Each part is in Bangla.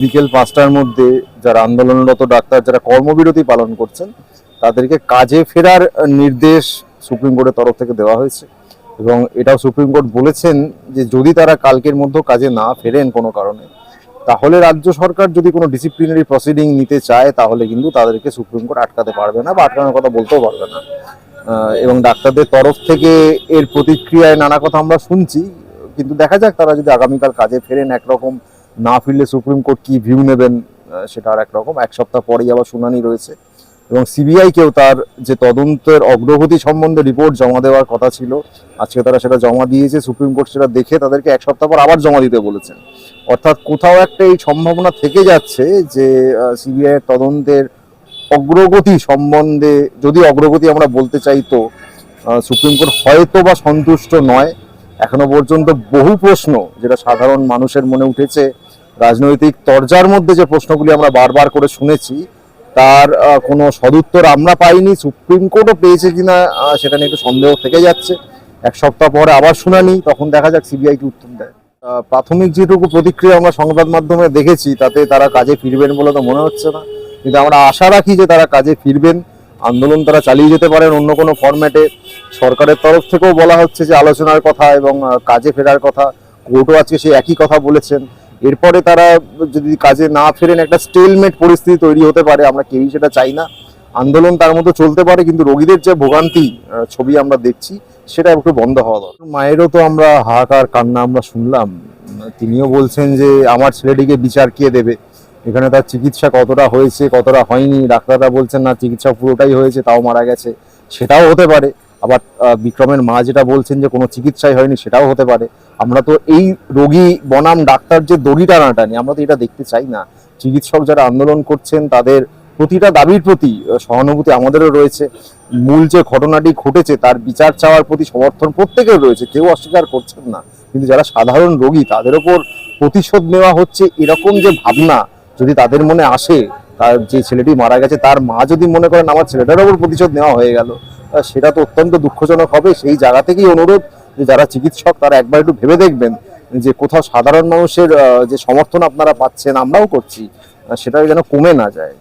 বিকেল পাঁচটার মধ্যে যারা আন্দোলনরত ডাক্তার, যারা কর্মবিরতি পালন করছেন, তাদেরকে কাজে ফেরার নির্দেশ সুপ্রিম কোর্টের তরফ থেকে দেওয়া হয়েছে। এবং এটাও সুপ্রিম কোর্ট বলেছেন যে, যদি তারা কালকের মধ্যে কাজে না ফেরেন কোনো কারণে, তাহলে রাজ্য সরকার যদি কোনো ডিসিপ্লিনারি প্রসিডিং নিতে চায়, তাহলে কিন্তু তাদেরকে সুপ্রিম কোর্ট আটকাতে পারবে না বা আটকানোর কথা বলতেও পারবে না। এবং ডাক্তারদের তরফ থেকে এর প্রতিক্রিয়ায় নানা কথা আমরা শুনছি, কিন্তু দেখা যাক তারা যদি আগামীকাল কাজে ফেরেন একরকম না ফিরলে সুপ্রিম কোর্ট কি ভিউ নেবেন সেটা আর একরকম এক সপ্তাহ পরেই আবার শুনানি রয়েছে। এবং সিবিআই কেও তার যে তদন্তের অগ্রগতি সম্বন্ধে রিপোর্ট জমা দেওয়ার কথা ছিল, আজকে তারা সেটা জমা দিয়েছে, সুপ্রিম কোর্ট সেটা দেখে তাদেরকে এক সপ্তাহ পর আবার জমা দিতে বলেছেন। অর্থাৎ কোথাও একটা এই সম্ভাবনা থেকে যাচ্ছে যে সিবিআই এর তদন্তের অগ্রগতি সম্বন্ধে যদি অগ্রগতি আমরা বলতে চাই তো সুপ্রিম কোর্ট হয়তো বা সন্তুষ্ট নয়। এখনও পর্যন্ত বহু প্রশ্ন যেটা সাধারণ মানুষের মনে উঠেছে, রাজনৈতিক তরজার মধ্যে যে প্রশ্নগুলি আমরা বারবার করে শুনেছি, তার কোনো সদুত্তর আমরা পাইনি, সুপ্রিম কোর্টও পেয়েছে কিনা সেটা নিয়ে একটু সন্দেহ থেকে যাচ্ছে। এক সপ্তাহ পরে আবার শুনানি, তখন দেখা যাক সিবিআই কি উত্তর দেয়। প্রাথমিক যেটুকু প্রতিক্রিয়া আমরা সংবাদ মাধ্যমে দেখেছি, তাতে তারা কাজে ফিরবেন বলে তো মনে হচ্ছে না। কিন্তু আমরা আশা রাখি যে তারা কাজে ফিরবেন। আন্দোলন তারা চালিয়ে যেতে পারেন। অন্য কোনো ফরম্যাটে সরকারের তরফ থেকেও বলা হচ্ছে যে আলোচনার কথা এবং কাজে ফেরার কথা। কোর্টও আজকে সেই একই কথা বলেছেন। এরপরে তারা যদি কাজে না ফেরেন, একটা স্টেলমেট পরিস্থিতি তৈরি হতে পারে। আমরা কেউই সেটা চাই না। আন্দোলন তার মতো চলতে পারে, কিন্তু রোগীদের যে ভোগান্তি ছবি আমরা দেখছি, সেটা একটু বন্ধ হওয়া দরকার। মায়েরও তো আমরা হাহাকার কান্না আমরা শুনলাম। তিনিও বলছেন যে, আমার ছেলেটিকে বিচার কে দেবে? এখানে তার চিকিৎসা কতটা হয়েছে, কতটা হয়নি, ডাক্তাররা বলছেন না চিকিৎসা পুরোটাই হয়েছে, তাও মারা গেছে, সেটাও হতে পারে। আবার বিক্রমের মা যেটা বলছেন যে কোনো চিকিৎসাই হয়নি, সেটাও হতে পারে। আমরা তো এই রোগী বনাম ডাক্তার যে দড়ি টানাটানি আমরা তো এটা দেখতে চাই না। চিকিৎসক যারা আন্দোলন করছেন, তাদের প্রতিটা দাবির প্রতি সহানুভূতি আমাদেরও রয়েছে। মূল যে ঘটনাটি ঘটেছে, তার বিচার চাওয়ার প্রতি সমর্থন প্রত্যেকের রয়েছে, কেউ অস্বীকার করছেন না। কিন্তু যারা সাধারণ রোগী, তাদের ওপর প্রতিশোধ নেওয়া হচ্ছে, এরকম যে ভাবনা যদি তাদের মনে আসে, তার যে ছেলেটি মারা গেছে, তার মা যদি মনে করেন আমার ছেলেটার ওপর প্রতিশোধ নেওয়া হয়ে গেল সেটা তো অত্যন্ত দুঃখজনক হবে। সেই জায়গা থেকেই অনুরোধ যে যারা চিকিৎসক, তারা একবার একটু ভেবে দেখবেন যে কোথাও সাধারণ মানুষের যে সমর্থন আপনারা পাচ্ছেন, আমরাও করছি সেটা যেন কমে না যায়।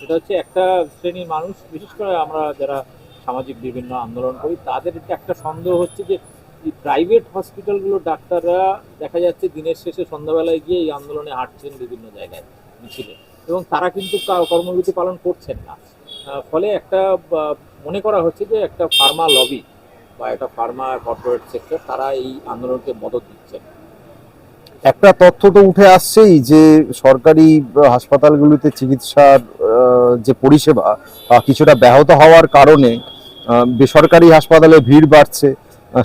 সেটা হচ্ছে একটা শ্রেণির মানুষ, বিশেষ করে আমরা যারা সামাজিক বিভিন্ন আন্দোলন করি, তাদের একটা সন্দেহ হচ্ছে যে এই প্রাইভেট হসপিটালগুলোর ডাক্তাররা দেখা যাচ্ছে দিনের শেষে সন্ধ্যাবেলায় গিয়ে এই আন্দোলনে হাঁটছেন বিভিন্ন জায়গায় মিছিলে। এবং তারা কিন্তু কা- কর্মবিরতি পালন করছেন না। ফলে একটা মনে করা হচ্ছে যে একটা ফার্মা লবি বা একটা ফার্মা কর্পোরেট সেক্টর তারা এই আন্দোলনকে মদত দিচ্ছেন। একটা তথ্য তো উঠে আসছেই যে সরকারি হাসপাতালগুলিতে চিকিৎসার যে পরিষেবা কিছুটা ব্যাহত হওয়ার কারণে বেসরকারি হাসপাতালে ভিড় বাড়ছে।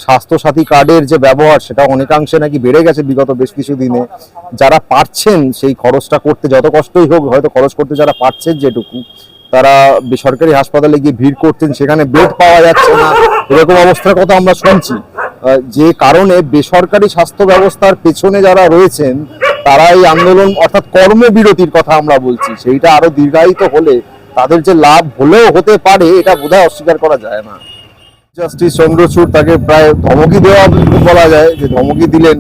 স্বাস্থ্যসাথী কার্ডের যে ব্যবহার, সেটা অনেকাংশে নাকি বেড়ে গেছে বিগত বেশ কিছু দিনে যারা পারছেন সেই খরচটা করতে, যত কষ্টই হোক, হয়তো খরচ করতে যারা পারছেন যেটুকু, তারা বেসরকারি হাসপাতালে গিয়ে ভিড় করছেন, সেখানে বেড পাওয়া যাচ্ছে না। এরকম অবস্থার কথা আমরা শুনছি। যে কারণে বেসরকারি স্বাস্থ্য ব্যবস্থার পেছনে যারা রয়েছেন, তারা এই আন্দোলন, অর্থাৎ কর্মবিরতির কথা আমরা বলছি। সেইটা আরও দীর্ঘায়িত হলে তাদের যে লাভ হলেও হতে পারে, এটা বোধহয় অস্বীকার করা যায় না। জাস্টিস চন্দ্রচূড় তাকে প্রায় ধমকি দেওয়া বলা যায়, যে ধমকি দিলেন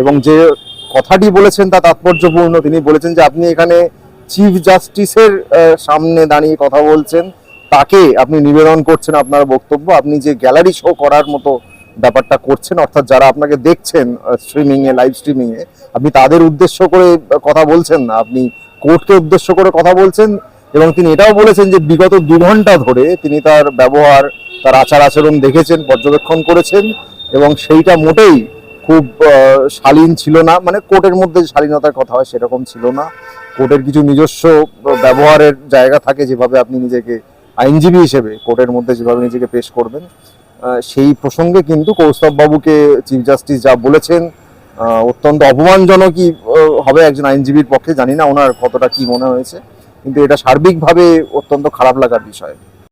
এবং যে কথাটি বলেছেন তা তাৎপর্যপূর্ণ। তিনি বলেছেন যে আপনি এখানে চিফ জাস্টিসের সামনে দাঁড়িয়ে কথা বলছেন, তাকে আপনি নিবেদন করছেন আপনার বক্তব্য, আপনি যে গ্যালারি শো করার মতো ব্যাপারটা করছেন, অর্থাৎ যারা আপনাকে দেখছেন স্ট্রিমিং এ লাইভ স্ট্রিমিং এ আপনি তাদের উদ্দেশ্য করে কথা বলছেন না, আপনি কোর্টকে উদ্দেশ্য করে কথা বলছেন এবং তিনি এটাও বলেছেন যে বিগত দু ঘণ্টা ধরে তিনি তার ব্যবহার, তার আচার আচরণ দেখেছেন, পর্যবেক্ষণ করেছেন এবং সেইটা মোটেই খুব শালীন ছিল না। মানে কোর্টের মধ্যে শালীনতার কথা হয় সেরকম ছিল না। কোর্টের কিছু নিজস্ব ব্যবহারের জায়গা থাকে যেভাবে আপনি নিজেকে আইনজীবী হিসেবে, কোর্টের মধ্যে যেভাবে নিজেকে পেশ করবেন সেই প্রসঙ্গে কিন্তু কৌস্তববাবুকে চিফ জাস্টিস যা বলেছেন অত্যন্ত অপমানজনকই হবে একজন আইনজীবীর পক্ষে। জানি না ওনার কতটা কি মনে হয়েছে। কিন্তু এটা সার্বিকভাবে অত্যন্ত খারাপ লাগার বিষয়।